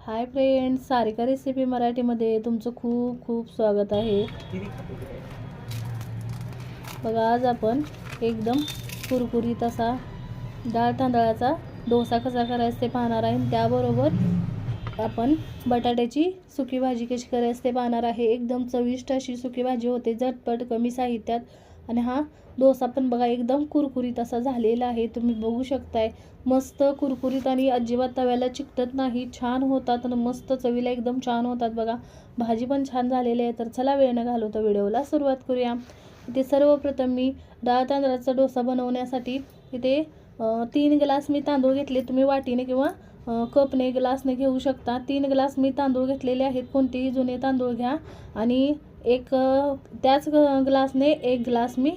Hi friends Sarika recipe मराठीमध्ये तुमचं खूप खूप स्वागत आहे. बघा आज आपण एकदम कुरकुरीत असा डाळ तांदळाचा डोसा कसा करायचा ते पाहणार आहे. आणि त्याबरोबर आपण बटाट्याची सुकी भाजी कशी करायचं ते पाहणार आहे. एकदम चविष्ट अशी सुकी भाजी होते झटपट कमी साहित्यात आणि हा डोसा पण बघा एकदम कुरकुरीत असा झालेला आहे. तुम्ही बघू शकताय. मस्त कुरकुरीत आणि अजिबात तव्याला चिकटत नाही. छान होतात आणि मस्त चवीला एकदम छान होतात बघा. भाजी पण छान झालेली आहे. तर चला वेळ न घालवता व्हिडिओला सुरुवात करूया. इथे सर्वप्रथम मी डाळ तांदळाचा डोसा बनवण्यासाठी इथे तीन ग्लास मी तांदूळ घेतले. तुम्ही वाटीने किंवा कपने ग्लासने घेऊ शकता. तीन ग्लास मी तांदूळ घेतलेले आहेत. कोणतेही जुने तांदूळ घ्या. आणि एक त्याच ग्लासने एक ग्लास मी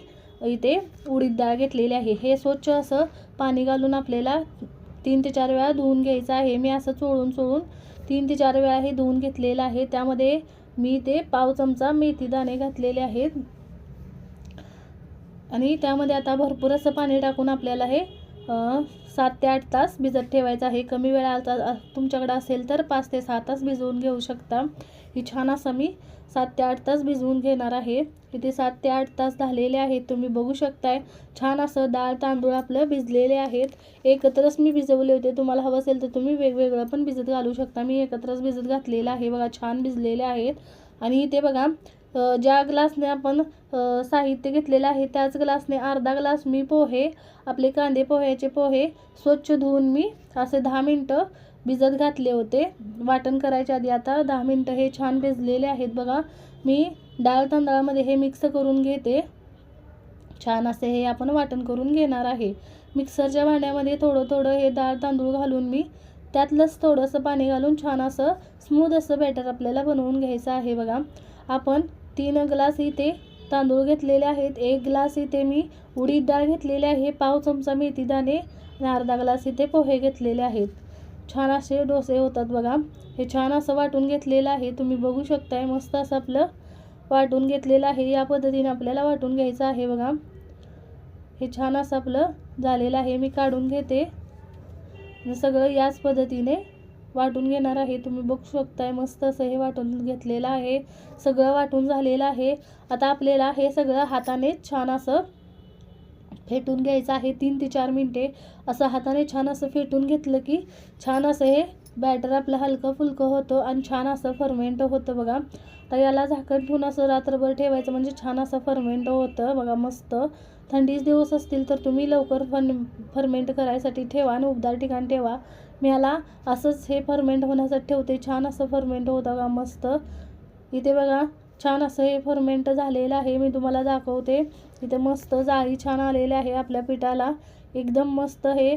इथे उडीद डाळ घेतलेली आहे. हे स्वच्छ असं पाणी घालून आपल्याला तीन ते चार वेळा धुवून घ्यायचं आहे. मी असं चोळून चोळून तीन ते चार वेळा हे धुवून घेतलेलं आहे. त्यामध्ये मी ते पाव चमचा मेथी दाणे घातलेले आहेत. आणि त्यामध्ये आता भरपूर असं पाणी टाकून आपल्याला हे सात ते आठ तास भिजत ठेवायचं आहे. कमी वेळा आता तुमच्याकडे असेल तर पाच ते सहा तास भिजवून घेऊ शकता. ही छान असं मी सात ते आठ तास भिजवून घेणार आहे. इथे सात ते आठ तास झालेले आहेत. तुम्ही बघू शकताय छान असं डाळ तांदूळ आपलं भिजलेले आहेत. एकत्रच मी भिजवले होते. तुम्हाला हवं असेल तर तुम्ही वेगवेगळं पण भिजत घालू शकता. मी एकत्रच भिजत घातलेलं आहे. बघा छान भिजलेले आहेत. आणि इथे बघा ज्या ग्लासने आपण साहित्य घेतलेलं आहे त्याच ग्लासने अर्धा ग्लास मी पोहे आपले कांदे पोह्याचे पोहे स्वच्छ धुवून मी असे दहा मिनटं भिजत घातले होते. वाटण करायच्या आधी आता दहा मिनटं हे छान भिजलेले आहेत बघा. मी डाळ तांदळामध्ये हे मिक्स करून घेते. छान असे हे आपण वाटण करून घेणार आहे. मिक्सरच्या भांड्यामध्ये थोडं थोडं हे डाळ तांदूळ घालून मी त्यातलंच थोडंसं पाणी घालून छान असं स्मूद असं बॅटर आपल्याला बनवून घ्यायचं आहे बघा. आपण तीन ग्लास इथे तांदूळ घेतलेले आहेत. एक ग्लास इथे मी उडीद डाळ घेतलेली आहे. पाव चमचा मेथी दाणे आणि अर्धा ग्लास इथे पोहे घेतलेले आहेत. छान असे डोसे होतात बघा. हे छान असं वाटून घेतलेलं आहे. तुम्ही बघू शकताय मस्त असं आपलं वाटून घेतलेलं आहे. या पद्धतीने आपल्याला वाटून घ्यायचं आहे बघा. हे छान असं आपलं झालेलं आहे. मी काढून घेते. सगळं याच पद्धतीने वाटून घेणार आहे. तुम्ही बघू शकताय मस्त असं हे वाटून घेतलेलं आहे. सगळं वाटून झालेलं आहे. आता आपल्याला हे सगळं हाताने छान असं फेटून घ्यायचं आहे. तीन ते चार मिनटे असं हाताने छान असं फेटून घेतलं की छान असं हे बॅटर आपलं हलकं फुलकं होतं आणि छान असं फर्मेंट होतं बघा. तर याला झाकण ठेवून असं रात्रभर ठेवायचं म्हणजे छान असं फर्मेंट होतं बघा मस्त. थंडीच दिवस असतील तर तुम्ही लवकर फन फर्मेंट करायसाठी ठेवा आणि उबदार ठिकाण ठेवा. मी याला असंच हे फर्मेंट होण्यासाठी ठेवते. छान असं फर्मेंट होतं का मस्त. इथे बघा छान असं हे फर्मेंट झालेलं आहे. मी तुम्हाला दाखवते. इथे मस्त जाळी छान आलेली आहे आपल्या पिठाला. एकदम मस्त हे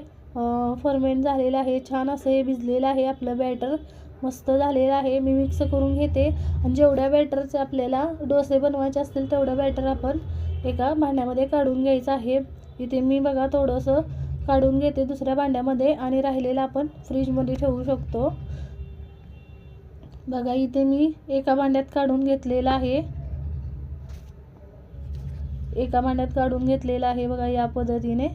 फर्मेंट झालेलं आहे. छान असं हे भिजलेलं आहे आपलं बॅटर मस्त झालेलं आहे. मी मिक्स करून घेते. आणि जेवढ्या बॅटरचे आपल्याला डोसे बनवायचे असतील तेवढं बॅटर आपण एका भांड्यामध्ये काढून घ्यायचं आहे. इथे मी बघा थोडंसं काढून घेते दुसऱ्या भांड्यामध्ये आणि राहिलेलं आपण फ्रीजमध्ये ठेवू शकतो. बघा इथे मी एका भांड्यात काढून घेतलेलं आहे. एका भांड्यात काढून घेतलेलं आहे बघा या पद्धतीने.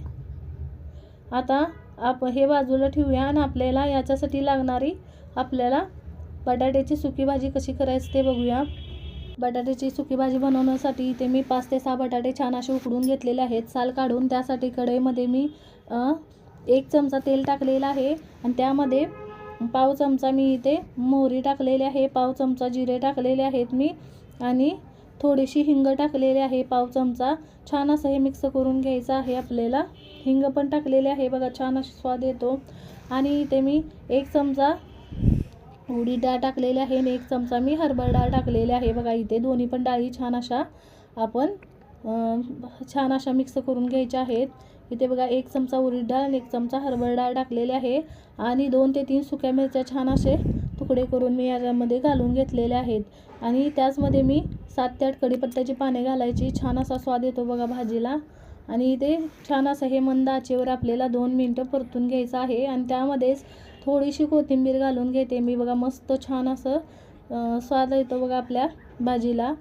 आता आप हे बाजूला ठेवूया आणि आपल्याला याच्यासाठी लागणारी आपल्याला बटाट्याची सुकी भाजी कशी करायची ते बघूया. बटाट्याची सुकी भाजी बनवण्यासाठी इथे मी पाच ते सहा बटाटे छान असे उकडून घेतलेले आहेत. साल काढून त्यासाठी कढईमध्ये मी एक चमचा तेल टाकलेलं आहे आणि त्यामध्ये पाव चमचा मी इथे मोहरी टाकलेली आहे पाव चमचा जिरे टाकलेले आहेत मी आणि थोडीशी हिंग टाकलेली आहे. पाव चमचा छान असं हे मिक्स करून घ्यायचं आहे आपल्याला. हिंग पण टाकलेले आहे बघा छान अशी स्वाद येतो. आणि इथे मी एक चमचा उडीद डाळ टाकलेली आहे आणि एक चमचा मी हरभरा डाळ टाकलेली आहे. बघा इथे दोन्ही पण डाळी छान अशा आपण छान अशा मिक्स करून घ्यायच्या आहेत. इथे बघा एक चमचा उडीद डाळ आणि एक चमचा हरभरा डाळ टाकलेली आहे आणि दोन ते तीन सुक्या मिरच्या छान असे तुकडे करून मी याच्यामध्ये घालून घेतलेले आहेत. आणि त्याचमध्ये मी सात ते आठ कडीपत्त्याची पाने घालायची. छान असा स्वाद येतो बघा भाजीला. आणि इथे छान असं हे मंद आचेवर आपल्याला दोन मिनटं परतून घ्यायचं आहे. आणि त्यामध्येच थोडीशी कोथिंबीर घालून घेते. मी बघा मस्त छान असं स्वाद येतो बघा आपल्या भाजीला.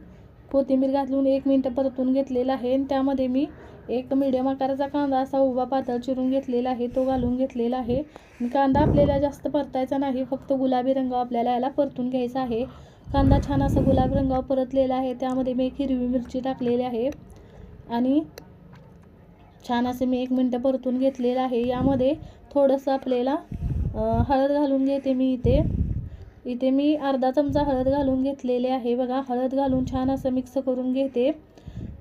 कोथिंबीर घालून एक मिनटं परतून घेतलेलं आहे. आणि त्यामध्ये मी एक मिडियम आकाराचा कांदा असा उभा पातळ चिरून घेतलेला आहे. तो घालून घेतलेला आहे. कांदा आपल्याला जास्त परतायचा नाही. फक्त गुलाबी रंग आपल्याला याला परतून घ्यायचा आहे. कांदा छान असा गुलाबी रंगावर परतलेला आहे. त्यामध्ये मी एक हिरवी मिरची टाकलेली आहे. आणि छान असे मी एक मिनटं परतून घेतलेलं आहे. यामध्ये थोडंसं आपल्याला हळद घालून घेते मी इथे. इथे मी अर्धा चमचा हळद घालून घेतलेले आहे. बघा हळद घालून छान असं मिक्स करून घेते.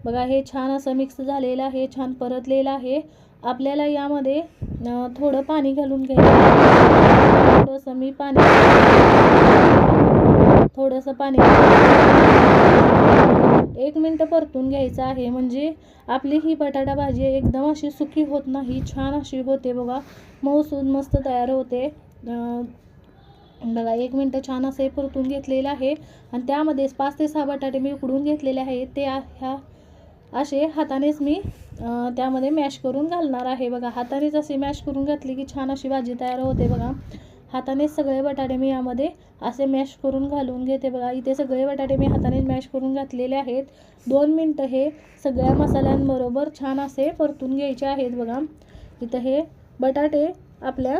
बघा हे छान असं मिक्स झालेलं आहे छान परतलेलं आहे. आपल्याला यामध्ये थोडं पाणी घालून घ्यायचं थोडंसं मी पाणी थोडंसं पाणी एक मिनटं परतून घ्यायचं आहे. म्हणजे आपली ही बटाटा भाजी एकदम अशी सुकी होत नाही छान अशी होते बघा. मऊसून मस्त तयार होते. बघा एक मिनटं छान असे परतून घेतलेलं आहे. आणि त्यामध्येच पाच ते सहा बटाटे मी उकडून घेतलेले आहेत ते ह्या असे हातानेच मी त्यामध्ये मॅश करून घालणार आहे. बघा हातानेच असे मॅश करून घातले की छान अशी भाजी तयार होते बघा. हातानेच सगळे बटाटे मी यामध्ये असे मॅश करून घालून घेते बघा. इथे सगळे बटाटे मी हाताने मॅश करून घातलेले आहेत. दोन मिनटं हे सगळ्या मसाल्यांबरोबर छान असे परतून घ्यायचे आहेत बघा. इथं हे बटाटे आपल्या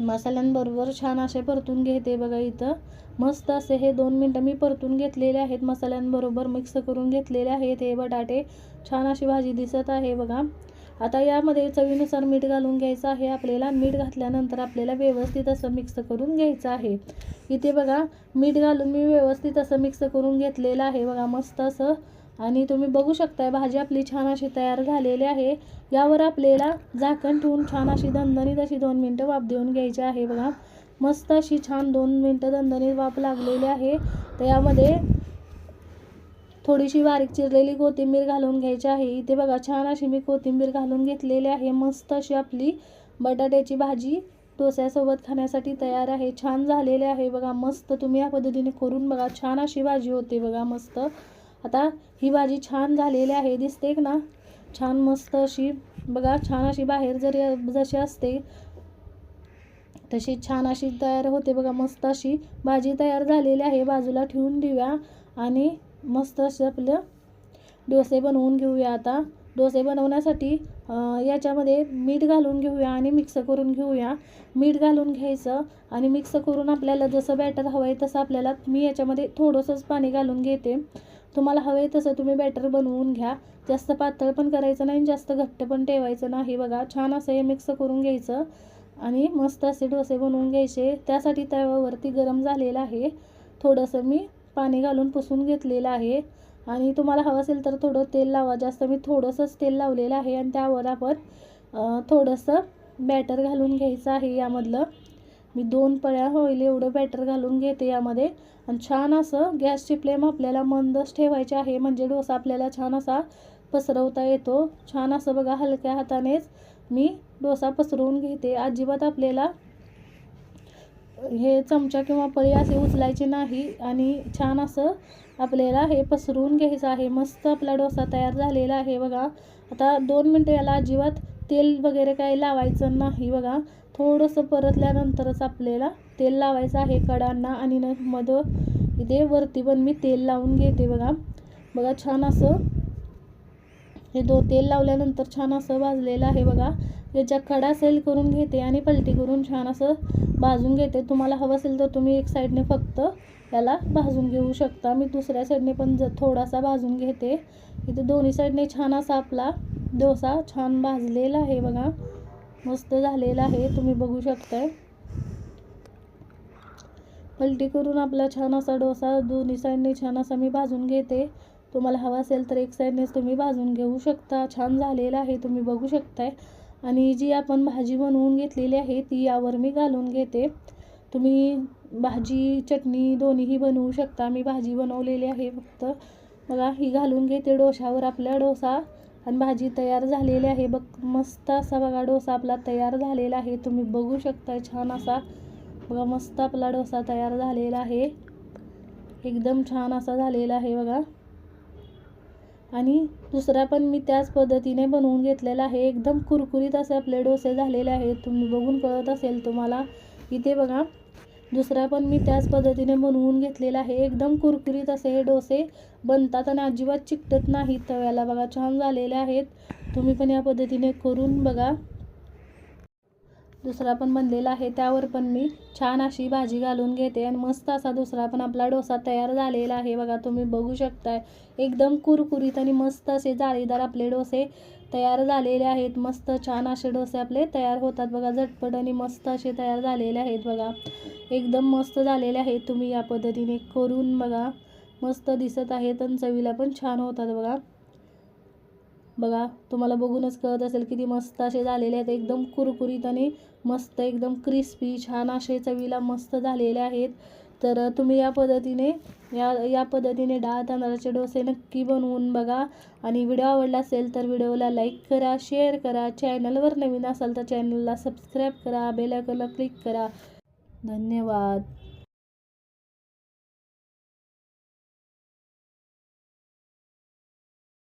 मसाल्यांबरोबर छान असे परतून घेते बघा इथं. मस्त असे हे दोन मिनटं मी परतून घेतलेले आहेत. मसाल्यांबरोबर मिक्स करून घेतलेले आहेत हे बटाटे. छान अशी भाजी दिसत आहे बघा. आता यामध्ये चवीनुसार मीठ घालून घ्यायचं आहे. आपल्याला मीठ घातल्यानंतर आपल्याला व्यवस्थित असं मिक्स करून घ्यायचं आहे. इथे बघा मीठ घालून मी व्यवस्थित असं मिक्स करून घेतलेलं आहे. बघा मस्त असं. आणि तुम्ही बघू शकताय भाजी आपली छान अशी तयार झालेली आहे. यावर आपल्याला झाकण ठेवून छान अशी दणदणीत अशी दोन मिनटं वाफ देऊन घ्यायची आहे. बघा मस्त अशी छान दोन मिनटं दणदणीत वाफ लागलेली आहे. तर यामध्ये थोडीशी बारीक चिरलेली कोथिंबीर घालून घ्यायची आहे. इथे बघा छान अशी मी कोथिंबीर घालून घेतलेली आहे. मस्त अशी आपली बटाट्याची भाजी डोस्यासोबत खाण्यासाठी तयार आहे. छान झालेले आहे बघा मस्त तुम्ही या पद्धतीने करून बघा. छान अशी भाजी होते बघा मस्त. आता ही भाजी छान झालेली आहे. दिसते ना? छान मस्त अशी बघा छान अशी बाहेर जरी जशी असते तशी छान अशी तयार होते बघा. मस्त अशी भाजी तयार झालेली आहे. बाजूला ठेवून देऊया आणि मस्त असे आपलं डोसे बनवून घेऊया आता. डोसे बनवण्यासाठी याच्यामध्ये मीठ घालून घेऊया आणि मिक्स करून घेऊया. मीठ घालून घ्यायचं आणि मिक्स करून आपल्याला जसं बॅटर हवं आहे तसं आपल्याला मी याच्यामध्ये थोडंसंच पाणी घालून घेते. तुम्हाला हवं आहे तसं तुम्ही बॅटर बनवून घ्या. जास्त पातळ पण करायचं नाही जास्त घट्ट पण ठेवायचं नाही बघा. छान असं हे मिक्स करून घ्यायचं आणि मस्त असे डोसे बनवून घ्यायचे. त्यासाठी तव्यावरती गरम झालेलं आहे. थोडंसं मी पाणी घालून पुसून घेतलेलं आहे. आणि तुम्हाला हवं असेल तर थोडं तेल लावा. जास्त मी थोडंसंच तेल लावलेलं आहे आणि त्यावर आपण थोडंसं बॅटर घालून घ्यायचं आहे यामधलं. मी दोन पळ्या होईल एवढं बॅटर घालून घेते यामध्ये. आणि छान असं गॅसची फ्लेम आपल्याला मंदच ठेवायची आहे. म्हणजे डोसा आपल्याला छान असा पसरवता येतो. छान असं बघा हलक्या हातानेच मी डोसा पसरवून घेते. अजिबात आपल्याला हे चमचा किंवा पळी असे उचलायचे नाही आणि छान असं आपल्याला हे पसरून घ्यायचं आहे. मस्त आपला डोसा तयार झालेला आहे बघा. आता दोन मिनटं याला अजिबात तेल वगैरे काही लावायचं नाही बघा. थोडंसं परतल्यानंतरच आपल्याला तेल लावायचं आहे कडांना आणि न मध इथे वरती पण मी तेल लावून घेते बघा. बघा छान असं हे दो तेल लावल्यानंतर छान असं भाजलेलं आहे बघा. याच्या कडा सेल करून घेते आणि पलटी करून छान असं भाजून घेते. तुम्हाला हवं असेल तर तुम्ही एक साईडने फक्त याला भाजून घेऊ शकता. मी दुसऱ्या साईडने पण ज थोडासा भाजून घेते. इथे दोन्ही साईडने छान असा आपला डोसा छान भाजलेला आहे बघा. मस्त झालेला आहे. तुम्ही बघू शकताय. पलटी करून आपला छान असा डोसा दोन्ही साईडने छान असा मी भाजून घेते. तुम्हाला हवा असेल तर एक साईडनेच तुम्ही भाजून घेऊ शकता. छान झालेला आहे तुम्ही बघू शकताय. आणि जी आपण भाजी बनवून घेतलेली आहे ती यावर मी घालून घेते. तुम्ही भाजी चटणी दोन्हीही बनवू शकता. मी भाजी बनवलेली आहे फक्त. बघा ही घालून घेते डोशावर आपला डोसा. आणि भाजी तयार झालेली आहे. बघ मस्त असा बघा डोसा आपला तयार झालेला आहे. तुम्ही बघू शकताय छान असा. बघा मस्त आपला डोसा तयार झालेला आहे. एकदम छान असा झालेला आहे बघा. आणि दुसरा पण मी त्याच पद्धतीने बनवून घेतलेला आहे. एकदम कुरकुरीत असे आपले डोसे झालेले आहेत. तुम्ही बघून कळत असेल तुम्हाला. इथे बघा. दुसरा पण मी त्याच पद्धतीने बनवून घेतलेला आहे. एकदम कुरकुरीत असे हे डोसे बनतात आणि अजिबात चिकटत नाहीत. तव्याला बघा छान झालेले आहेत. तुम्ही पण या पद्धतीने करून बघा. दुसरा पण बनलेला आहे. त्यावर पण मी छान अशी भाजी घालून घेते आणि मस्त असा दुसरा पण आपला डोसा तयार झालेला आहे. बघा तुम्ही बघू शकताय. एकदम कुरकुरीत आणि मस्त असे जाळीदार आपले डोसे तयार झालेले आहेत. मस्त छान असे डोसे आपले तयार होतात. बघा झटपट आणि मस्त असे तयार झालेले आहेत. बघा एकदम मस्त झालेले आहेत. तुम्ही या पद्धतीने करून बघा मस्त दिसत आहेत आणि चवीला पण छान होतात. बघा बघा तुम्हाला बघूनच कळत असेल किती मस्त असे झालेले आहेत. एकदम कुरकुरीत आणि मस्त एकदम क्रिस्पी छान असे चवीला मस्त झालेले आहेत. तर तुम्ही या पद्धतीने या या पद्धतीने डाळ तांदळाचे डोसे नक्की बनवून बघा. आणि व्हिडिओ आवडला असेल तर व्हिडिओला लाईक करा शेअर करा. चॅनलवर नवीन असाल तर चॅनलला सबस्क्राईब करा बेलायकॉनला क्लिक करा. धन्यवाद.